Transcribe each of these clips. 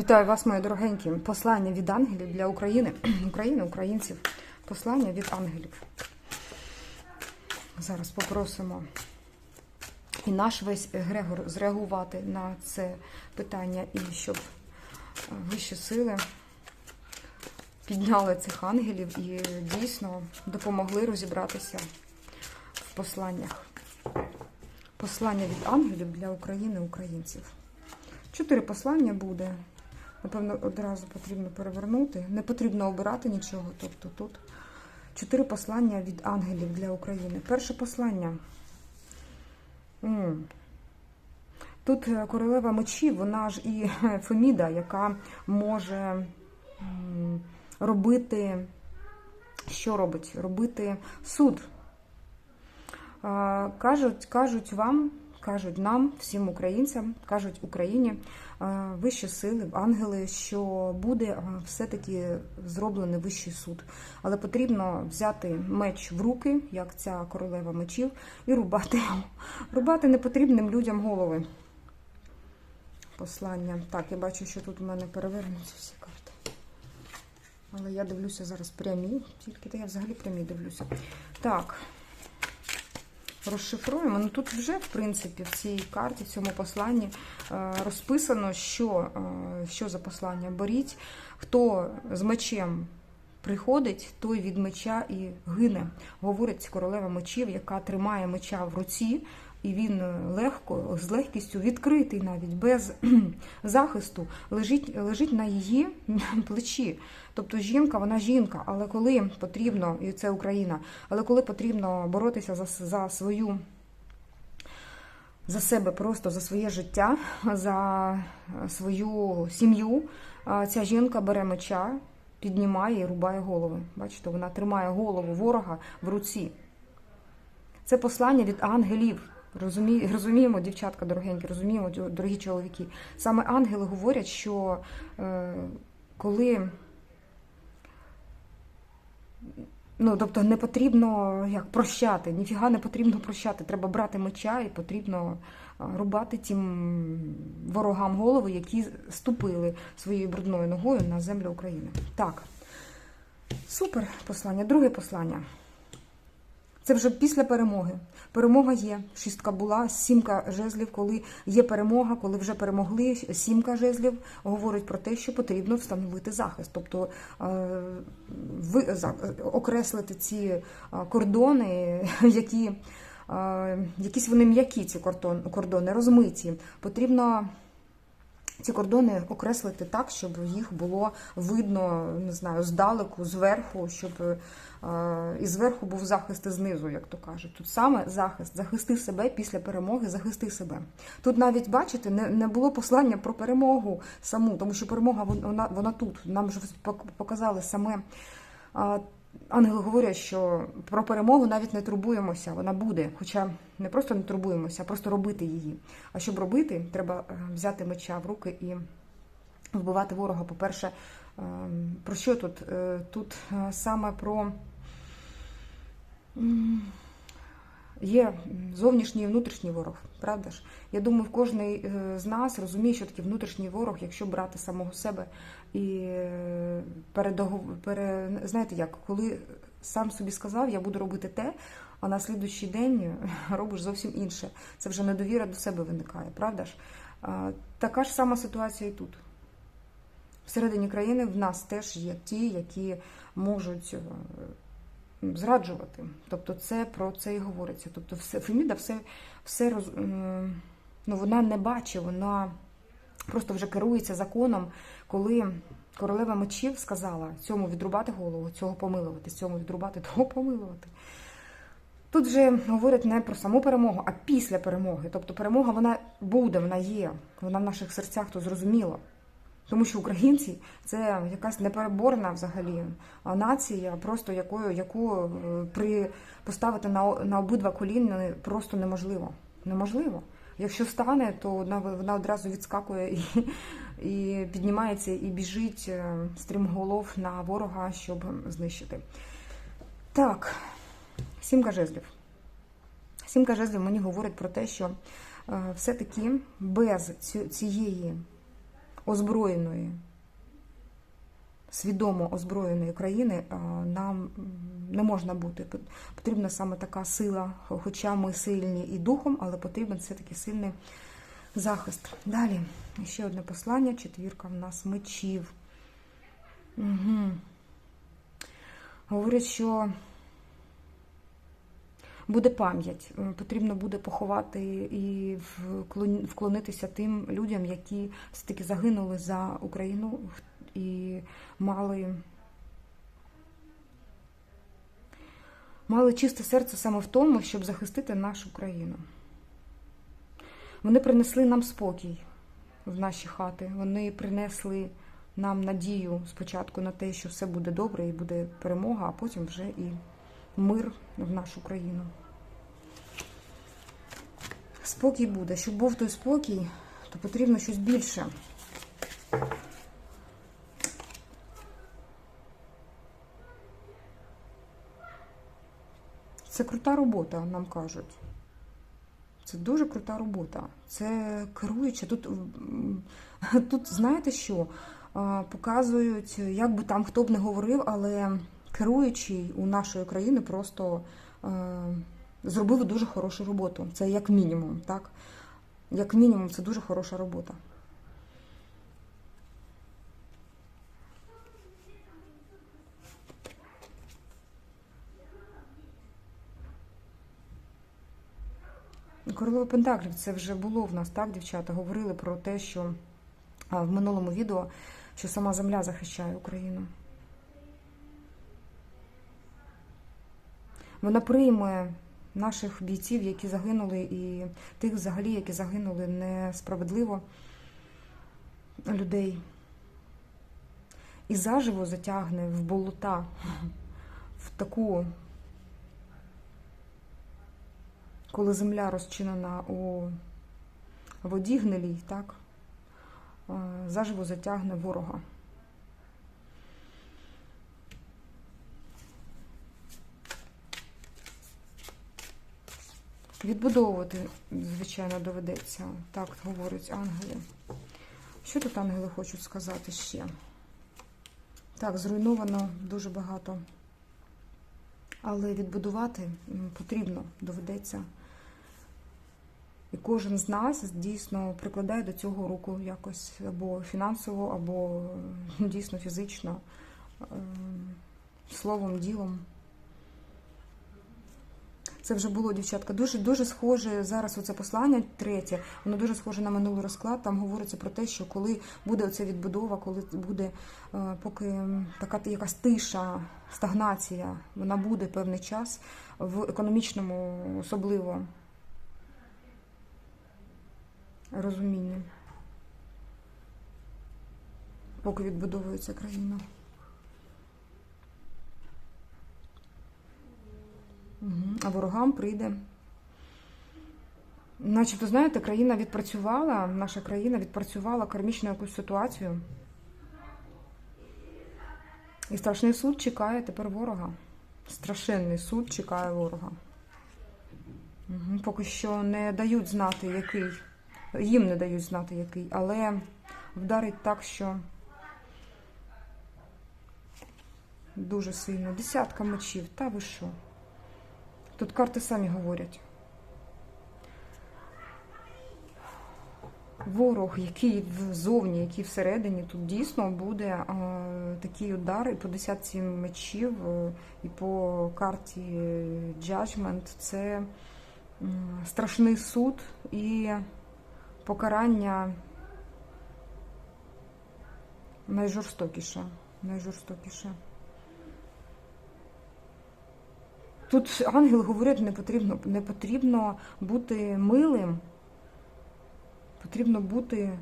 Вітаю вас, мої дорогенькі. Послання від ангелів для України, України, українців. Послання від ангелів. Зараз попросимо і наш весь Грегор зреагувати на це питання, і щоб е, вищі сили підняли цих ангелів і дійсно допомогли розібратися в посланнях. Послання від ангелів для України, українців. Чотири послання буде. Напевно, одразу потрібно перевернути. Не потрібно обирати нічого. Тобто тут чотири послання від ангелів для України. Перше послання. Тут е, королева мечів, вона ж і Феміда, яка може робити, що робить? Робити суд. Е, Кажуть, кажуть вам, кажуть нам, всім українцям, кажуть Україні, е, вищі сили, ангели, що буде е, все-таки зроблений вищий суд. Але потрібно взяти меч в руки, як ця королева мечів, і рубати, рубати непотрібним людям голови. Послання. Так, я бачу, що тут у мене перевернуться всі карти. Але я дивлюся зараз прямі, тільки та я взагалі прямі дивлюся. Так розшифруємо. Ну тут вже, в принципі, в цій карті, в цьому посланні е, розписано, що, е, що за послання. Беріть, хто з мечем приходить, той від меча і гине. Говорить королева мечів, яка тримає меча в руці. І він легко, з легкістю відкритий навіть без захисту, лежить лежить на її плечі. Тобто жінка, вона жінка, але коли потрібно, і це Україна, але коли потрібно боротися за, за свою, за себе просто за своє життя, за свою сім'ю, ця жінка бере меча, піднімає і рубає голови. Бачите, вона тримає голову ворога в руці. Це послання від ангелів. Розумі, розуміємо, дівчатка дорогенькі, розуміємо, дорогі чоловіки. Саме ангели говорять, що е, коли ну, тобто не потрібно як прощати, ніфіга не потрібно прощати. Треба брати меча і потрібно рубати тим ворогам голови, які ступили своєю брудною ногою на землю України. Так, супер послання. Друге послання. Це вже після перемоги. Перемога є. Шістка була, сімка жезлів. Коли є перемога, коли вже перемогли, сімка жезлів говорить про те, що потрібно встановити захист, тобто ви окреслити ці кордони, які якісь вони м'які, ці кордони, розмиті. Потрібно. Ці кордони окреслити так, щоб їх було видно, не знаю, здалеку, зверху, щоб і зверху був захист і знизу, як то кажуть. Тут саме захист, захисти себе після перемоги, захисти себе. Тут навіть, бачите, не не було послання про перемогу саму, тому що перемога вона, вона тут. Нам вже показали саме. Ангели говорять, що про перемогу навіть не турбуємося, вона буде. Хоча не просто не турбуємося, а просто робити її. А щоб робити, треба взяти меча в руки і вбивати ворога. По-перше, про що тут? Тут саме про є зовнішній і внутрішній ворог, правда ж? Я думаю, кожний з нас розуміє, що таке внутрішній ворог, якщо брати самого себе і передогов... пере... знаєте як, коли сам собі сказав, я буду робити те, а на слідуючий день робиш зовсім інше. Це вже недовіра до себе виникає, правда ж? Така ж сама ситуація і тут. Всередині країни в нас теж є ті, які можуть зраджувати. Тобто це про це і говориться. Тобто, все Феміда все все роз, ну, вона не бачить, вона просто вже керується законом, коли королева мечів сказала цьому відрубати голову, цього помилувати, цьому відрубати, того помилувати. Тут вже говорять не про саму перемогу, а після перемоги. Тобто перемога вона буде, вона є, вона в наших серцях то зрозуміло. Тому що українці це якась непереборна взагалі нація, просто якою, яку при поставити на на обидва коліна просто неможливо. Неможливо. Якщо стане, то вона, вона одразу відскакує і і піднімається і біжить стрімголов на ворога, щоб знищити. Так, сімка жезлів. Сімка жезлів мені говорить про те, що все-таки без цієї озброєної, свідомо озброєної країни нам не можна бути. Потрібна саме така сила, хоча ми сильні і духом, але потрібен все-таки сильний захист. Далі, ще одне послання, четвірка в нас мечів. Угу. Говорять, що буде пам'ять. Е, Потрібно буде поховати і вклонитися тим людям, які все-таки загинули за Україну і мали, мали чисте серце саме в тому, щоб захистити нашу країну. Вони принесли нам спокій в наші хати. Вони принесли нам надію спочатку на те, що все буде добре і буде перемога, а потім вже і мир в нашу країну. Спокій буде. Щоб був той спокій, то потрібно щось більше. Це крута робота, нам кажуть. Це дуже крута робота. Це керуюча. Тут, тут знаєте що? Показують, як би там хто б не говорив, але керуючий у нашої країни просто е, зробив дуже хорошу роботу. Це як мінімум, так? Як мінімум, це дуже хороша робота. Королева Пентаклів, це вже було в нас, так, дівчата? Говорили про те, що в минулому відео, що сама земля захищає Україну. Вона прийме наших бійців, які загинули, і тих взагалі, які загинули несправедливо людей. І заживо затягне в болота, в таку коли земля розчинена у воді гнилій, так, е, заживо затягне ворога. Відбудовувати, звичайно, доведеться, так говорять ангели. Що тут ангели хочуть сказати ще? Так, зруйновано дуже багато. Але відбудувати потрібно, доведеться. І кожен з нас дійсно прикладає до цього руку якось або фінансово, або е, дійсно фізично, е, словом, ділом. Це вже було, дівчатка, дуже дуже схоже зараз оце послання третє, воно дуже схоже на минулий розклад. Там говориться про те, що коли буде оця відбудова, коли буде е, поки така якась тиша, стагнація, вона буде певний час в економічному особливо розумінні, поки відбудовується країна. А ворогам прийде. Начебто, знаєте, країна відпрацювала, наша країна відпрацювала кармічну якусь ситуацію. І страшний суд чекає тепер ворога. Страшенний суд чекає ворога. Поки що не дають знати, який. Їм не дають знати, який, але вдарить так, що дуже сильно. Десятка мечів, та ви що? Тут карти самі говорять. Ворог, який ззовні, який всередині, тут дійсно буде е, такий удар і по десятці мечів, е, і по карті Judgment. Це страшний суд і покарання найжорстокіше. Найжорстокіше. Тут ангели говорять, не потрібно, не потрібно бути милим, потрібно бути.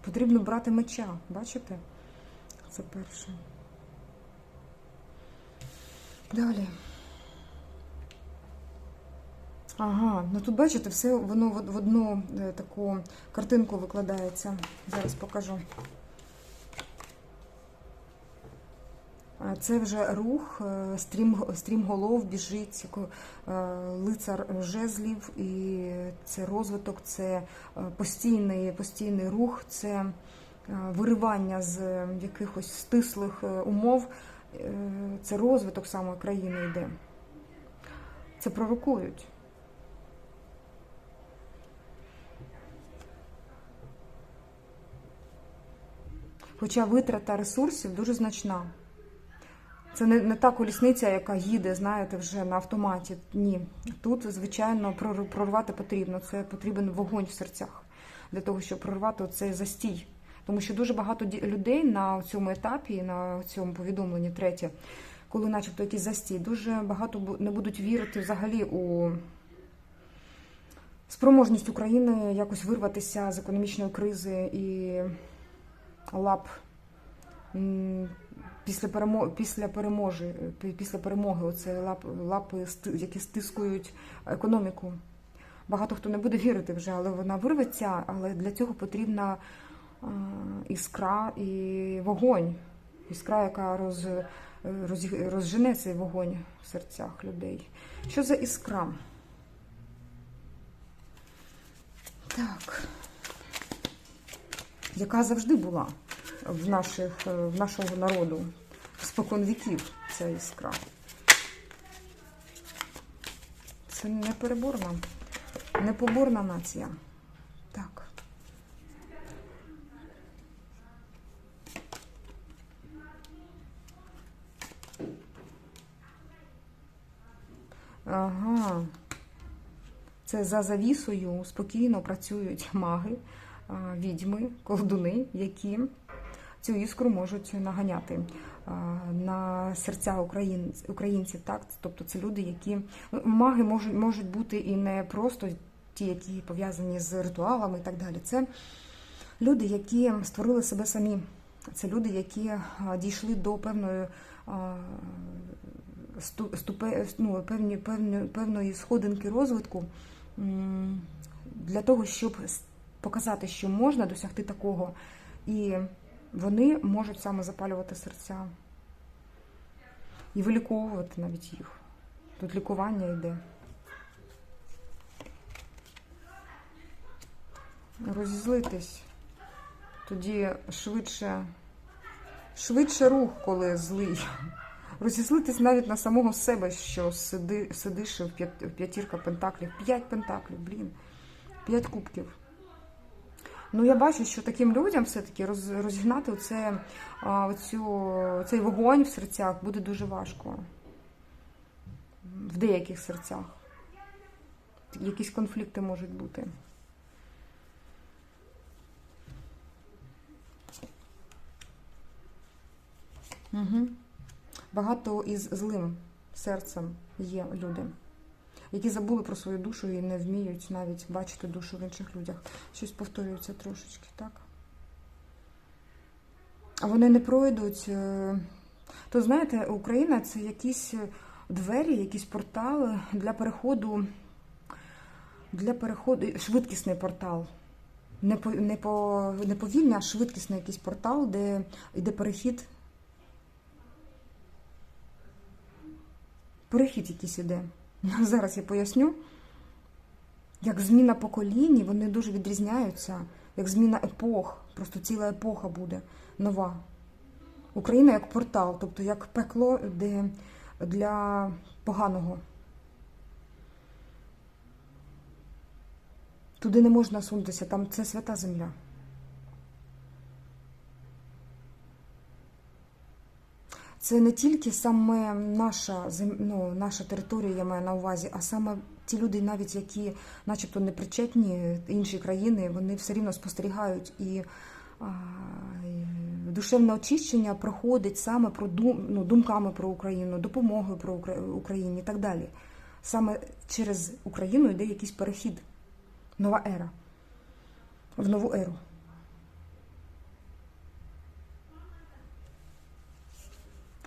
Потрібно брати меча, бачите? Це перше. Далі. Ага, ну тут бачите, все воно в одну е, таку картинку викладається. Зараз покажу. Це вже рух, е, стрім, стрімголов біжить, е, лицар жезлів, і це розвиток, це постійний, постійний рух, це виривання з якихось стислих умов, це розвиток саме країни йде. Це пророкують. Хоча витрата ресурсів дуже значна. Це не, не та колісниця, яка їде, знаєте, вже на автоматі. Ні. Тут, звичайно, прор- прорвати потрібно. Це потрібен вогонь в серцях для того, щоб прорвати цей застій. Тому що дуже багато людей на цьому етапі, на цьому повідомленні третє, коли начебто якийсь застій, дуже багато не будуть вірити взагалі у спроможність України якось вирватися з економічної кризи і лап після перемоги, після переможі, після перемоги, оце лап, лапи, які стискують економіку. Багато хто не буде вірити вже, але вона вирветься, але для цього потрібна іскра і вогонь. Іскра, яка роз, роз, розжене цей вогонь в серцях людей. Що за іскра? Так. Яка завжди була в, наших, е, в нашого народу спокон віків ця іскра. Це непереборна, непоборна нація. Так. Ага. Це за завісою спокійно працюють маги, відьми, колдуни, які цю іскру можуть наганяти на серця українців. Так? Тобто це люди, які ну, маги можуть, можуть бути і не просто ті, які пов'язані з ритуалами і так далі. Це люди, які створили себе самі. Це люди, які дійшли до певної ступе, ну, певні, певні, певної сходинки розвитку для того, щоб показати, що можна досягти такого, і вони можуть саме запалювати серця і виліковувати навіть їх. Тут лікування йде. Розізлитись. Тоді швидше, швидше рух, коли злий. Розізлитись навіть на самого себе, що сиди, сидиш в п'ятірка пентаклів. П'ять пентаклів, блін. П'ять кубків. Ну, я бачу, що таким людям все-таки роз, розігнати оце, оцю, цей вогонь в серцях буде дуже важко. В деяких серцях. Якісь конфлікти можуть бути. Угу. Багато із злим серцем є люди, які забули про свою душу і не вміють навіть бачити душу в інших людях. Щось повторюється трошечки, так? А вони не пройдуть. е, То знаєте, Україна це якісь двері, якісь портали для переходу, для переходу, швидкісний портал. Не, по, не, по, не повільний, а швидкісний якийсь портал, де йде перехід перехід якийсь іде. Зараз я поясню. Як зміна поколінь, вони дуже відрізняються, як зміна епох. Просто ціла епоха буде нова. Україна як портал, тобто як пекло де для поганого. Туди не можна сунутися, там це свята земля. Це не тільки саме наша ну, наша територія, я маю на увазі, а саме ті люди, навіть які, начебто, не причетні інші країни, вони все рівно спостерігають і душевне очищення проходить саме про дум, ну, думками про Україну, допомогою про Укра- Україні і так далі. Саме через Україну йде якийсь перехід, нова ера, в нову еру.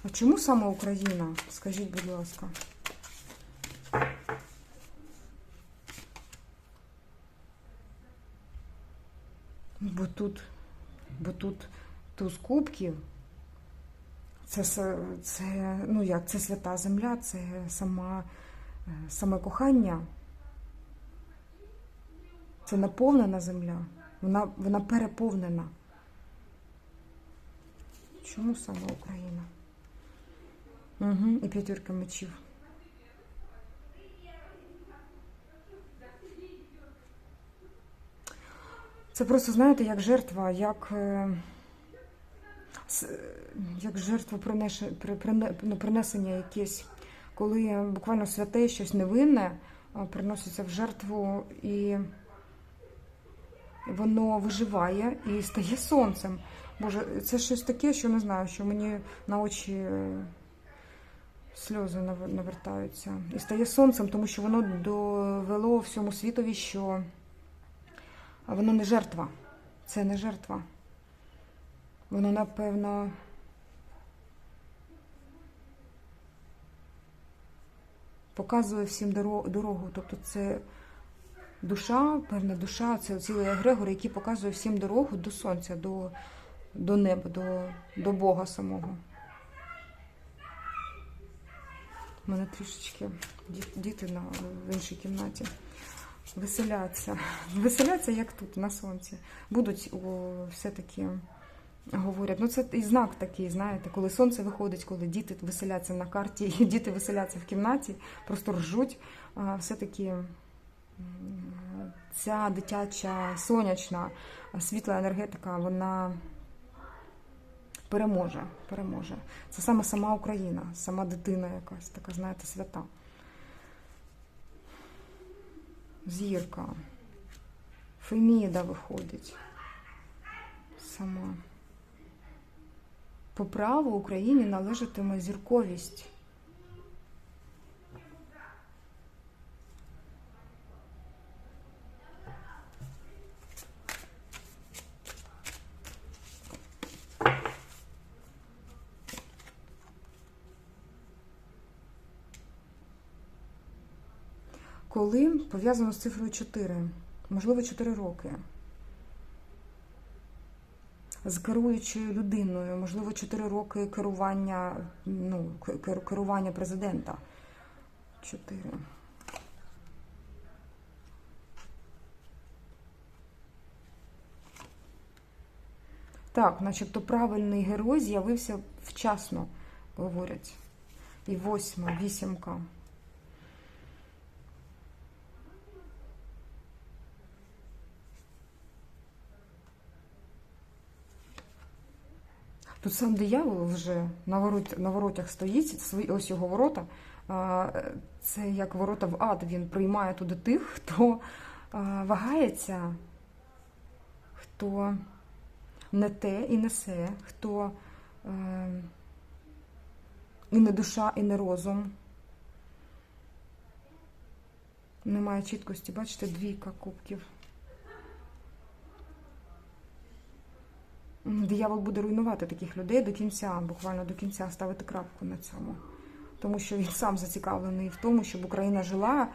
А чому саме Україна? Скажіть, будь ласка. Бо тут, бо тут туз кубків, Це, це, ну як, це свята земля, це сама, е, саме кохання. Це наповнена земля. Вона, вона переповнена. Чому саме Україна? Угу, і п'ятірка мечів. Це просто, знаєте, як жертва, як, е, е, як жертва ну, принесення якесь, коли буквально святе щось невинне приноситься в жертву і воно виживає і стає сонцем. Боже, це щось таке, що не знаю, що мені на очі е, сльози навертаються. І стає сонцем, тому що воно довело всьому світові, що воно не жертва. Це не жертва. Воно, напевно. Показує всім дорогу. Тобто це душа, певна душа, це цілий егрегор, який показує всім дорогу до сонця, до, до неба, до, до Бога самого. У мене трішечки діти на, в іншій кімнаті веселяться. Веселяться, як тут, на сонці. Будуть все-таки говорять. Ну, це і знак такий, знаєте, коли сонце виходить, коли діти веселяться на карті, і діти веселяться в кімнаті, просто ржуть. Все-таки ця дитяча сонячна світла енергетика, вона переможе. переможе. Це саме сама Україна, сама дитина якась, така, знаєте, свята. Зірка. Феміда виходить. Сама. По праву Україні належатиме зірковість. Коли пов'язано з цифрою 4, можливо, 4 роки. З керуючою людиною, можливо, 4 роки керування, ну, керування президента. 4. Так, начебто правильний герой з'явився вчасно, говорять. І восьма, вісімка. Тут сам диявол вже на, ворот, на воротях стоїть, свої, ось його ворота. Це як ворота в ад. Він приймає туди тих, хто вагається, хто не те і не се, хто е, і не душа, і не розум. Немає чіткості, бачите, двійка кубків. Диявол буде руйнувати таких людей до кінця, буквально до кінця ставити крапку на цьому. Тому що він сам зацікавлений в тому, щоб Україна жила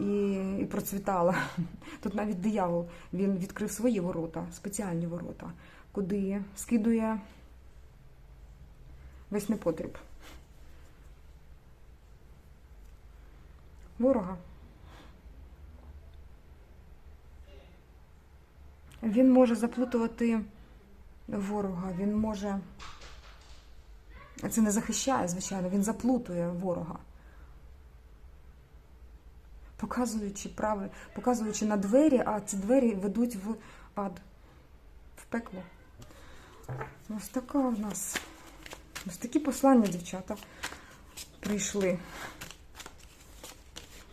і, і процвітала. Тут навіть диявол він відкрив свої ворота, спеціальні ворота, куди скидує весь непотріб. Ворога. Він може заплутувати ворога, він може. Це не захищає, звичайно, він заплутує ворога. Показуючи прави, показуючи на двері, а ці двері ведуть в ад, в пекло. Ось така у нас. Ось такі послання, дівчата, прийшли.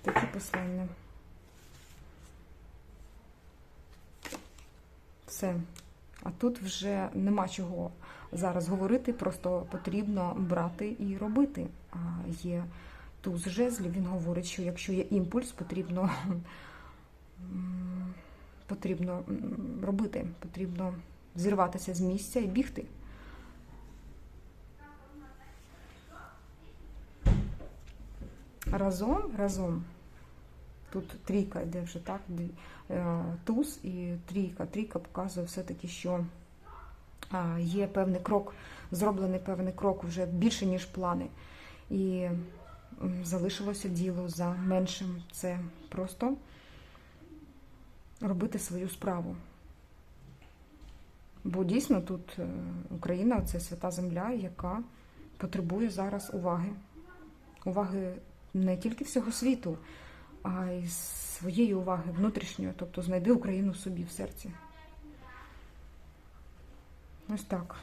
Такі послання. Все. А тут вже нема чого зараз говорити, просто потрібно брати і робити. А є туз жезлів, він говорить, що якщо є імпульс, потрібно, потрібно робити, потрібно зірватися з місця і бігти. Разом, разом. Тут трійка йде вже так, е, туз і трійка. Трійка показує все-таки, що є певний крок, зроблений певний крок вже більше, ніж плани. І залишилося діло за меншим. Це просто робити свою справу. Бо дійсно тут е, Україна це свята земля, яка потребує зараз уваги. Уваги не тільки всього світу, а й своєї уваги внутрішньої. Тобто знайди Україну собі в серці. Ось так.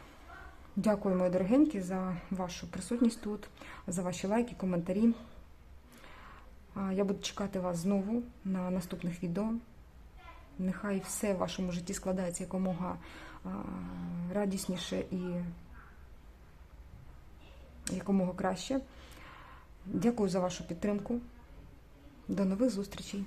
Дякую, мої дорогенькі, за вашу присутність тут, за ваші лайки, коментарі. Я буду чекати вас знову на наступних відео. Нехай все в вашому житті складається якомога радісніше і якомога краще. Дякую за вашу підтримку. До нових зустрічей!